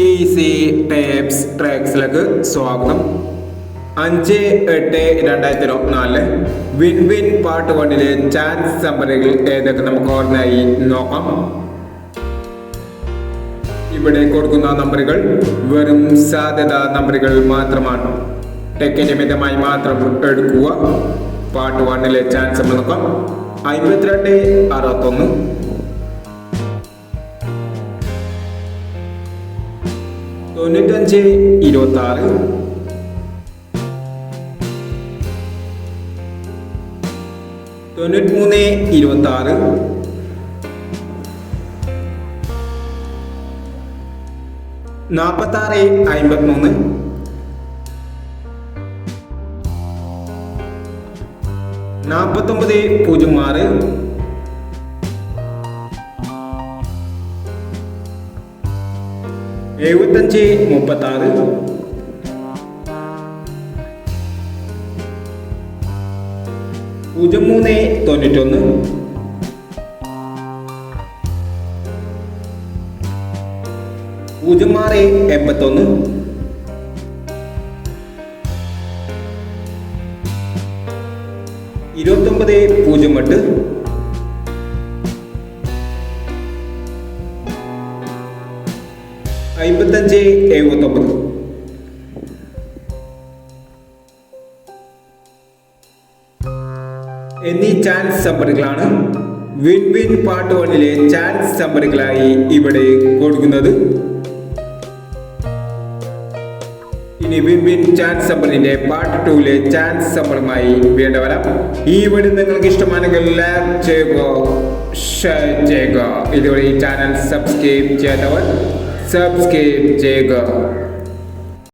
Easy tapes ട്രാക്സിലേക്ക് സ്വാഗതം. അഞ്ച് എട്ട് രണ്ടായിരത്തി ഇരുപത്തിനാലിൽ വിൻ വിൻ പാർട്ട് വണ്ണിലെ ചാൻസ് നമ്പറുകൾ ഏതൊക്കെ നമുക്ക് ഓർമ്മയായി നോക്കാം. ഇവിടെ കൊടുക്കുന്ന നമ്പറുകൾ വെറും സാധ്യത നമ്പറുകൾ മാത്രമാണ്. ടെക്കിന്റെ മിതമായി മാത്രം എടുക്കുക. പാർട്ട് വണ്ണിലെ ചാൻസ് നോക്കാം. അമ്പത്തിരണ്ട് അറുപത്തൊന്ന് തൊണ്ണൂറ്റഞ്ച് ഇരുപത്തി ആറ് തൊണ്ണൂറ്റിമൂന്ന് ഇരുപത്തി ആറ് നാൽപ്പത്തി ആറ് അമ്പത്തിമൂന്ന്. നാൽപ്പത്തൊമ്പത് പൂജ്യം ആറ്. എഴുപത്തഞ്ച് മുപ്പത്തി ആറ് പൂജ്യം മൂന്ന് തൊണ്ണൂറ്റൊന്ന്. പൂജ്യം ആറ് എൺപത്തൊന്ന്. ഇരുപത്തൊമ്പത് പൂജ്യം എട്ട്. അമ്പത്തഞ്ച് എഴുപത്തൊമ്പത്. എന്നീ ചാൻസ് നമ്പറുകളാണ് വിൻ വിൻ പാർട്ട് വണ്ണിലെ ചാൻസ് നമ്പറുകളായി ഇവിടെ കൊടുക്കുന്നത്. ഇനി വിൻ വിൻ ചാൻസ് നമ്പറിന്റെ പാർട്ട് ടൂവിലെ ചാൻസ് നമ്പറുമായി വീണ്ടും ഈ വീഡിയോ നിങ്ങൾക്ക് ഇഷ്ടമാണെങ്കിൽ ലൈക്ക് ചെയ്യുക ഷെയർ ചെയ്യുക. ഇതുവഴി ചാനൽ സബ്സ്ക്രൈബ് ചെയ്യാത്തവർ സബ്സ്ക്രൈബ് ചെയ്യുക